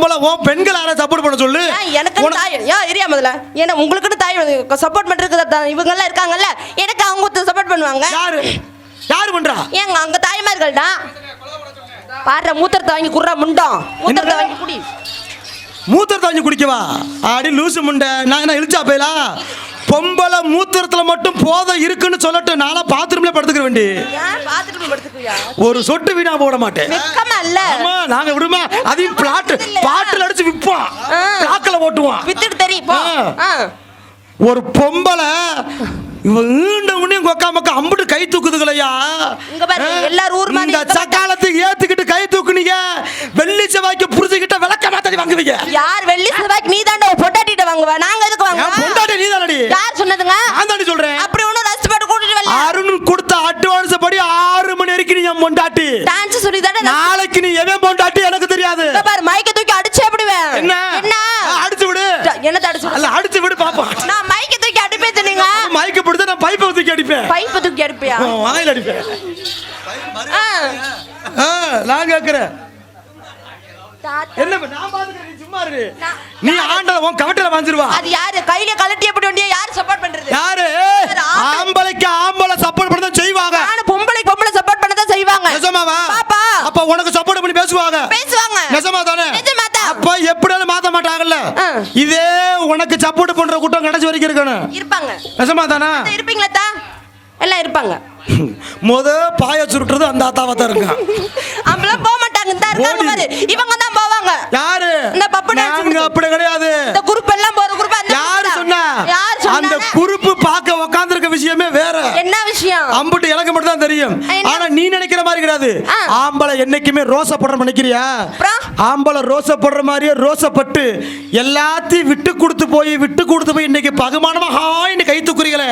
பொம்பளை ஓ பெண்கள் யாரை சப்போர்ட் பண்ண சொல்லு. எனக்கு உன- தாய் ஏன் இரியா முதல்ல. ஏன்னா உங்களுக்குன்னு தாய் சப்போர்ட் பண்றதுக்கு இவங்க எல்லாம் இருக்காங்கல்ல. எனக்கு அவங்க சப்போர்ட் பண்ணுவாங்க. யாரு? யாரு பண்றா? ஏங்க அங்க தாய்மார்கள் தான். பாடுற மூத்திரத்தை வாங்கி குடுற முண்டம். மூத்திரத்தை வாங்கி குடி. மூத்திரத்தை வாங்கி குடிக்கவா? அடி லூசு முண்டை. நான் என்ன இழுச்சா போயலா? பொம்பளை மூத்திரத்துல மட்டும் போதை இருக்குன்னு சொல்லட்டும் நாளா பாத்ரூம்ல படுத்துக்கிற வேண்டி. ஒரு சொட்டு வீணா போட மாட்டேன். ஆமா நாங்க விடுமா? அதையும் பிளாட்? பாட்டில் அடிச்சு விப்போம் ஆ. பிளாக்கில் ஓட்டுவோம் வித்துட்டு தெரியும். ஒரு பொம்பளை ஈண்ட உடனே கொக்கா மக்கா அம்புட்டு கை பாரு, எல்லாரும் ஊர் இந்த ஏத்துக்கிட்டு கை தூக்குனீங்க. வெள்ளி செவ்வாய்க்கு புரிஞ்சுக்கிட்ட விளக்க மாத்தாடி வாங்குவீங்க. யார் வெள்ளி செவ்வாய்க்கு நீ தாண்ட பொட்டாட்டிட்ட வாங்குவ? நாங்க எதுக்கு வாங்குவோம்? பொண்டாட்டி நீ தானடி யார் சொன்னதுங்க? நான் தாண்டி சொல்றேன். அப்படி ஒண்ணும் ரசிப்பட்டு கூட்டிட்டு வரல. அருண் கொடுத்த அட்வான்ஸ் படி ஆறு மணி வரைக்கும் நீ என் பொண்டாட்டி. டான்ஸ் சொல்லி தானே நாளைக்கு நீ எவன் பொண்டாட்டி எனக்கு தெரியாது. பாரு மைக்க தூக்கி அடிச்சே விடுவேன். என்ன? என்ன? அடிச்சு விடு. என்ன அடிச்சு அல்ல அடிச்சு விடு பாப்போம் நான் மைக்க தூக்கி அடிப்பேன் சொன்னீங்க மைக்க பிடிச்சா நான் பைப்பை தூக்கி அடிப்பேன். பைப்பை தூக்கி அடிப்பியா? வாயில அடிப்பேன். நான் கேக்குறேன். என்ன நான் பாத்துக்கிறேன் நான்- நீ ஆண்டத உன் கவட்டில வாஞ்சிருவா அது யாரு? கையில கலட்டி எப்படி வண்டியா யாரு சப்போர்ட் பண்றது? யாரு? யாரு? ஆம்பளை. ஆம்பளைக்கு ஆம்பளை சப்போர்ட் பண்ண தான் செய்வாங்க. நானும் பொம்பளை பொம்பளை சப்போர்ட் பண்ணதான் செய்வாங்க. நிஜமாவா? பாப்பா. அப்ப உனக்கு சப்போர்ட் பண்ணி பேசுவாங்க. பேசுவாங்க. நிஜமா தானே? நிஜமாதான். அப்ப எப்படியாலும் மாத்த மாட்டாங்கல்ல. இதே உனக்கு சப்போர்ட் பண்ற கூட்டம் கடைசி வரைக்கும் இருக்கணும். இருப்பாங்க. நிஜமா தானே? இருப்பீங்களா தா எல்லாம் இருப்பாங்க. முத பாய சுருட்டுறது அந்த ஆத்தாவா தான் இருக்கும் அவங்களாம் போக மாட்டாங்க. இந்த இருக்காங்க இவங்க தான் போவாங்க யாரு? இந்த பப்பு டான்ஸ் அப்படி கிடையாது. இந்த குரூப் எல்லாம் போற குரூப் அந்த யாரு. சொன்னா? யார் அந்த குறுப்பு பார்க்க உட்கார்ந்திருக்க விஷயமே வேற. என்ன விஷயம்? அம்புட்டு எனக்கு மட்டும் தான் தெரியும்? ஆனா நீ நினைக்கிற மாதிரி கிடையாது. ஆம்பளை என்னைக்குமே ரோசப்படுற நினைக்கிறியா? அப்புறம்? ஆம்பளை ரோசப்படுற மாதிரியே ரோசப்பட்டு எல்லாத்தையும் விட்டு கொடுத்து போய் விட்டு கொடுத்து போய் இன்னைக்கு பகுமானமா ஹாய்னு கை தூக்குறீங்களே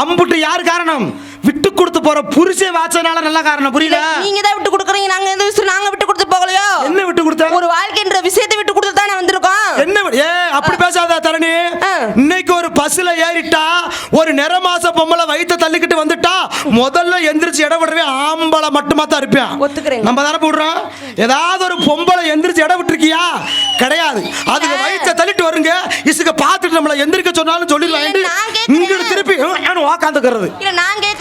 அம்புட்டு யார் காரணம்? விட்டு கொடுத்து போற புருஷே வாச்சனால நல்ல காரணம். புரியல நீங்க தான் விட்டு கொடுக்குறீங்க. நாங்க எந்த விஷயம் நாங்க விட்டு கொடுத்து போகலையோ என்ன விட்டு கொடுத்த ஒரு வாழ்க்கைன்ற விஷயத்தை விட்டு கொடுத்து தானே வந்திருக்கோம் என்ன வி- ஏ அப்படி பேசாத தரணி ஆ. பஸ்ல ஏறிட்டா ஒரு நிற மாச பொம்பளை வயித்தை தள்ளிக்கிட்டு வந்துட்டா முதல்ல எந்திரிச்சு இடம் விடுறவே ஆம்பளை மட்டுமா தான் இருப்பேன். ஒத்துக்கிறேங்க. நம்ம தானே போடுறோம்? ஏதாவது ஒரு பொம்பளை எந்திரிச்சு இடம் விட்டுருக்கியா? கிடையாது. அதுக்கு இல்ல. வயித்தை தள்ளிட்டு வருங்க. இசுக்க பார்த்துட்டு நம்மளை எந்திரிக்க சொன்னாலும் சொல்லிடலாம். இங்கிட்டு திருப்பி உக்காந்துக்கிறது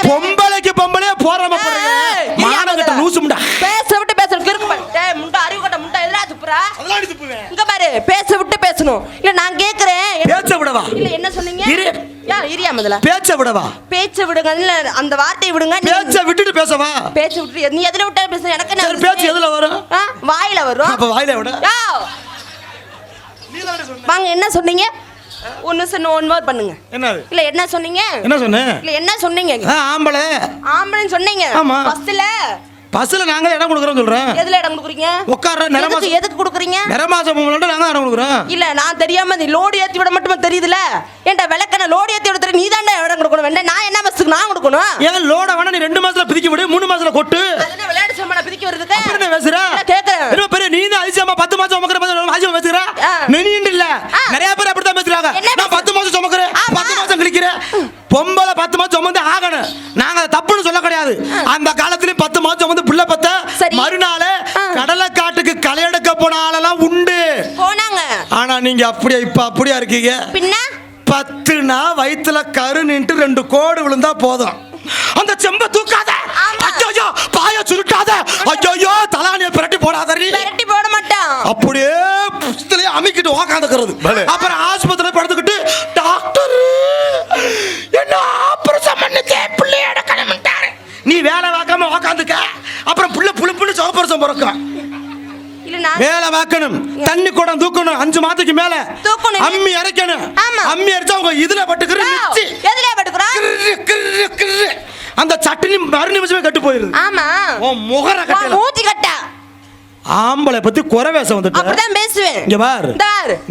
பொம்பளைக்கு பொம்பளையே போறாம போறீங்க ஏய், மானகட்ட இல்ல, லூசு முண்டா பேச விட்டு பேசணும் கிறுக்கு பாரு. டேய் முண்டை அறிவு கட்ட முண்டை எதிரா துப்புறா அதெல்லாம் இங்க பாரு பேச விட்டு பேசணும். இல்ல நான் கேக்குறேன். பேச்ச விடவா? இல்ல என்ன சொன்னீங்க? இரு. யா இரியா முதல்ல. பேச்ச விடவா? பேச்ச விடுங்க இல்ல அந்த வார்த்தையை விடுங்க. பேச்ச விட்டுட்டு பேசவா? பேச்ச விட்டு நீ எதுல விட்டா பேச எனக்கு என்ன பேச்சு? எதுல வரும்? வாயில வரும். அப்ப வாயில விட. யா! வாங்க என்ன சொன்னீங்க? ஒன்னு சொன்ன ஒன் மோர் பண்ணுங்க. என்னது? இல்ல என்ன சொன்னீங்க? என்ன சொன்னேன் இல்ல என்ன சொன்னீங்க? ஆம்பளை. ஆம்பளைன்னு சொன்னீங்க. ஆமா. பஸ்ல பஸ்ல நாங்க இடம் கொடுக்குறோம் சொல்றேன். எதுல இடம் கொடுக்குறீங்க? உட்கார்ற நிற எதுக்கு கொடுக்குறீங்க? நிற மாசம் பொம்பளை நாங்க இடம் கொடுக்குறோம். இல்ல நான் தெரியாம நீ லோடு ஏத்தி விட மட்டுமா தெரியுதுல? ஏன்டா விளக்கன லோடு ஏத்தி விட தெரியும் நீ தான்டா இடம் கொடுக்கணும். வேண்டாம் நான் என்ன பஸ்ஸுக்கு நான் கொடுக்கணும்? ஏன் லோட வேணா நீ ரெண்டு மாசத்துல பிதிக்க விடு மூணு மாசத்துல கொட்டு. அதுல விளையாட்டு சாமான பிதிக்க வருதுக்கு அப்படி என்ன பேசுற? கேக்குறேன். என்ன பெரிய நீ தான் அதிசயமா பத்து மாசம் சுமக்கிற பத்து அதிசயமா பேசுற. நெனின்னு இல்ல. நிறைய பேர் அப்படித்தான் பேசுறாங்க. நீங்க அப்படியே இப்ப அப்படியா இருக்கீங்க? பின்ன? பத்துனா வயித்துல கரு நின்று ரெண்டு கோடு விழுந்தா போதும். அந்த செம்ப தூக்காத. ஐயோ பாய சுருட்டாத. ஐயோ தலானிய பிரட்டி போடாதரி விரட்டி போட மாட்டான் அப்படியே புஸ்தலையே அமிக்கிட்டு உக்காந்துக்கிறது. அப்புறம் ஆஸ்பத்திரியில படுத்துக்கிட்டு டாக்டர் வேலை பார்க்கணும் தண்ணி குடம் தூக்கணும். அஞ்சு மாதத்துக்கு மேல தூக்கணும். அம்மி அரைக்கணும். அம்மி அரைச்சா உங்க இதுல பட்டுக்கிற எதுல. அந்த சட்டினி மறு நிமிஷமே கட்டு போயிருது. ஆமா. உன் முகர வா, கட்டல. மூஞ்சி கட்டா. ஆம்பளை பத்தி குறை வேஷம் வந்துட்டு. அப்படிதான் பேசுவேன். இங்க பார்.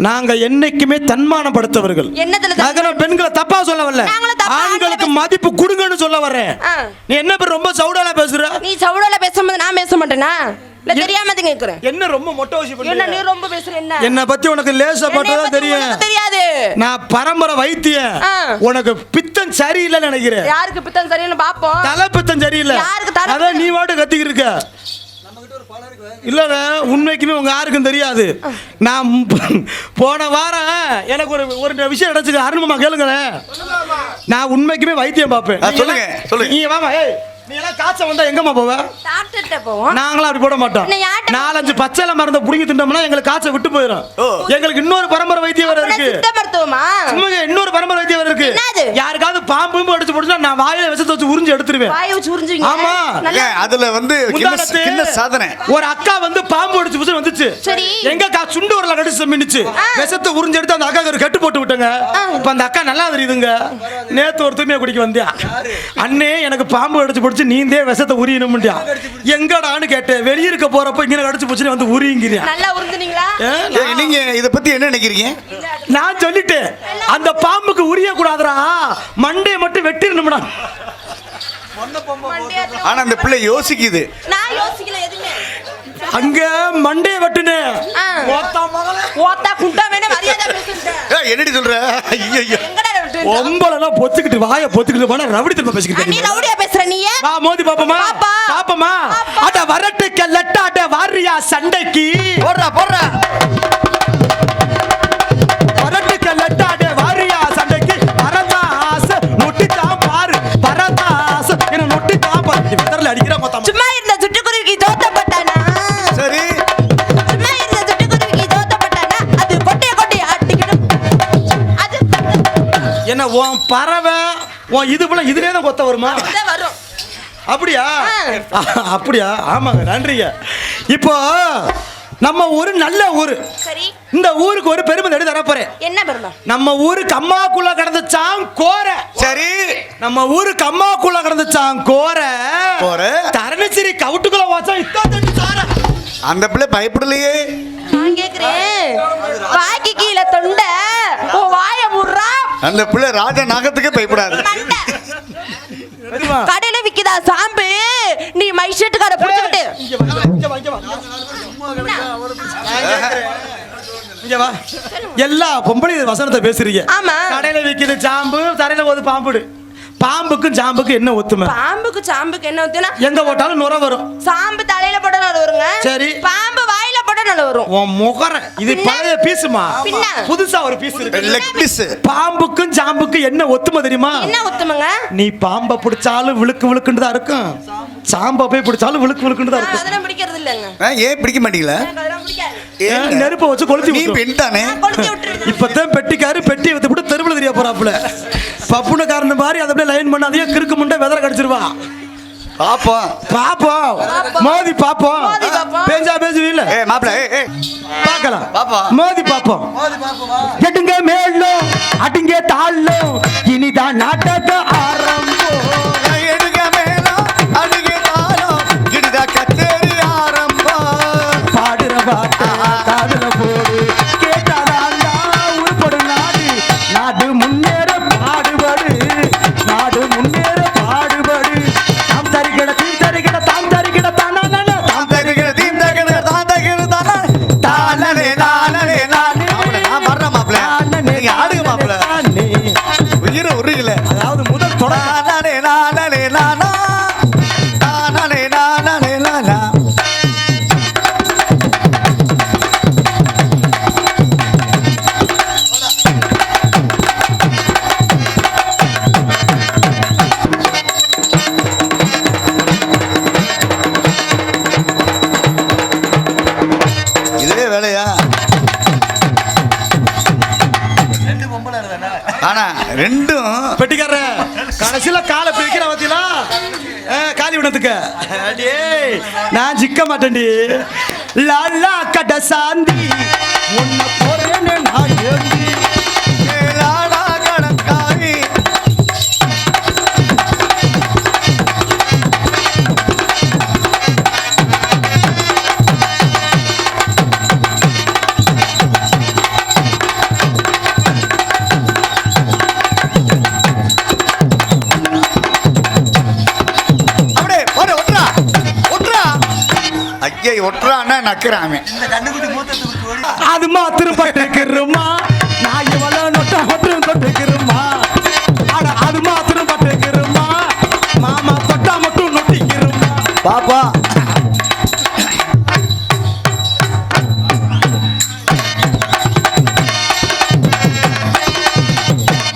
நாங்க என்னைக்குமே தன்மானப்படுத்தவர்கள். என்னதுல நாங்க பெண்களை தப்பா சொல்ல வரல. ஆண்களுக்கு ஆண்களை மதிப்பு கொடுங்கன்னு சொல்ல வர்றேன். நீ என்ன பேர் ரொம்ப சவுடாலா பேசுற? நீ சவுடால பேசும்போது நான் பேச மாட்டேனா? இல்ல தெரியாம தான் கேக்குறேன். என்ன ரொம்ப மொட்டை வசி என்ன நீ பண்ணி ரொம்ப பேசுற என்ன? என்ன பத்தி உனக்கு லேசா பட்டதா தெரியும். தெரியாது. நான் பரம்பரை வைத்தியன் ஆ. உனக்கு பித்தம் சரியில்லைன்னு நினைக்கிறேன். யாருக்கு பித்தம் பாப்போம். தலை பித்தம் சரியில்லை. யாருக்கு தலை அதான் நீ வாட்டு கத்திக்கிட்டு இருக்க. இல்லைங்க உண்மைக்குமே உங்க யாருக்கும் தெரியாது. நான் போன வாரம் எனக்கு ஒரு ஒரு விஷயம் கிடைச்சிருக்கு அருண்மாமா கேளுங்களேன். நான் உண்மைக்குமே வைத்தியம் பார்ப்பேன். சொல்லுங்க, சொல்லுங்க. நீ வாமா ஏய் நீ எல்லாம் காய்ச்சல் வந்தா எங்கம்மா போவ? போவோம். நாங்களாம் அப்படி போட மாட்டோம். நாலஞ்சு பச்சைல மருந்த புடிங்கி திண்டோம்னா எங்களுக்கு காய்ச்சல் விட்டு போயிடும். எங்களுக்கு இன்னொரு பரம்பரை வைத்தியம் வேற இருக்கு. இன்னொரு பரம்பரை வைத்தியம் வேற இருக்கு. என்னது? யாருக்காவது பாம்பு அடிச்சு போட்டுச்சுன்னா நான் வாயில விஷத்தை வச்சு உறிஞ்சு எடுத்துருவேன். வாயை வச்சு உறிஞ்சுவீங்க. ஆமா. அதுல வந்து கின்னஸ் சாதனை. ஒரு அக்கா வந்து பாம்பு அடிச்சு புடிச்சு வந்துச்சு. சரி. எங்க அக்கா சுண்டு வரல கடிச்சு மின்னுச்சு. விஷத்தை உறிஞ்சு எடுத்து அந்த அக்கா ஒரு கட்டு போட்டு விட்டங்க. இப்ப அந்த அக்கா நல்லா தெரியுதுங்க. நேத்து ஒரு தூய்மையை குடிக்க வந்தியா. அண்ணே எனக்கு பாம்பு அடிச்சு போடுச்சு நீந்தே விஷத்தை உரியணும்டியா எங்கடான்னு கேட்டேன் வெளிய இருக்க போறப்ப இங்க அடிச்சு போச்சுன்னு வந்து நல்லா ஏய், நீங்க இத பத்தி என்ன நினைக்கிறீங்க? நான் சொல்லிட்டேன். அந்த பாம்புக்கு உரிய கூடாதுடா மண்டையை மட்டும் வெட்டிடணும்டா. ஆனா அந்த பிள்ளை யோசிக்குது. நான் யோசிக்கல எதுவுமே. அங்க மண்டையை வெட்டுனே. ஆ. ஓத்தா குண்டா வேணா மரியாதை பேசுறேன் என்னடி சொல்ற? ஐயோ ஒம்பளெல்லாம் பொத்துக்கிட்டு வாயை பொத்துக்கிட்டு போனா ரவுடி திரும்ப நீ பேசிக்கிட்டு ரவுடியா பேசுற நீ வா மோதி பாப்பமா? பாப்பா. பாப்பமா? பாப்பா. அட வரட்டு கல்லட்ட அட வாரியா சண்டைக்கு? போடுறா போடுறா. பறவை. உன் இது போல இதுலயே தான் கொத்த வருமா? வரும். அப்படியா? அப்படியா? ஆமாங்க நன்றிங்க. இப்போ நம்ம ஊரு நல்ல ஊரு. சரி. இந்த ஊருக்கு ஒரு பெருமை தேடி தரப்போறேன். என்ன பெருமை? நம்ம ஊருக்கு அம்மாக்குள்ள கிடந்துச்சான் கோரை. சரி. நம்ம ஊருக்கு அம்மாக்குள்ள கிடந்துச்சான் கோரை. கோரை. தரணிச்சிரி கவுட்டுக்குள்ள வாச்சா இத்தா தண்ணி சார. அந்த பிள்ளை பயப்படலையே. நான் கேக்குறேன். வாய்க்கு கீழே தொண்டை. அந்த பிள்ளை ராஜ நாகத்துக்கே பயப்படாது. கடையில விக்குதா சாம்பு? நீ மைஷெட்டுக்கார புடிச்சுக்கிட்டு. இங்க வா, இங்க வா, எல்லா பொம்பளை வசனத்தை பேசுறீங்க. ஆமா. கடையில விக்குது சாம்பு தரையில போது பாம்புடு. பாம்புக்கும் சாம்புக்கும் என்ன ஒத்துமை? பாம்புக்கு சாம்புக்கு என்ன ஊத்துனா எங்க போட்டாலும் நுர வரும். சாம்பு தலையில போட நல்ல வருங்க. சரி. பாம்பு நல்ல வரும். உன் முகர இது? பழைய பீஸுமா? பின்ன? புதுசா ஒரு பீஸ் இருக்கு பாம்புக்கும் சாம்புக்கும் என்ன ஒத்துமை தெரியுமா? என்ன ஊத்துமங்க நீ பாம்பை பிடிச்சாலும் விழுக்கு விழுக்குன்னு தான் இருக்கும். சாம்பை போய் பிடிச்சாலும் விழுக்கு விழுக்குன்னு தான் நான் இருக்கும். அதெல்லாம் பிடிக்கிறது இல்லைங்க. ஏன் பிடிக்க மாட்டீங்களா? நெருப்பை வச்சு கொளுத்தி நீ. பெண் தானே இப்பதான் பெட்டிக்காரு பெட்டியை வித்து விட்டு தெருவில் தெரிய போறாப்புல. பப்புன காரணம் மாதிரி அதை அப்படியே லைன் பண்ணாதே கிறுக்கு முண்டை வெதற கடிச்சிருவா. பாப்போம். பாப்போம். மோதி பாப்போம். பேஞ்சா பேசுவீல்ல? ஏ மாப்பிள்ள ஏ பார்க்கலாம். பாப்போம். மோதி பாப்போம். எட்டுங்க மேலும் அடிங்க தாழும் இனிதான் நாட்டக ஆரம்பம். இவனத்துக்கு நான் சிக்க மாட்டேன்டி. லாலா கட சாந்தி. உன்னை போறேன்னு நான் ஏந்தி ஒட்டுறான்னா நக்குறான் அது மாத்திரம் பட்டிருக்கிறோமா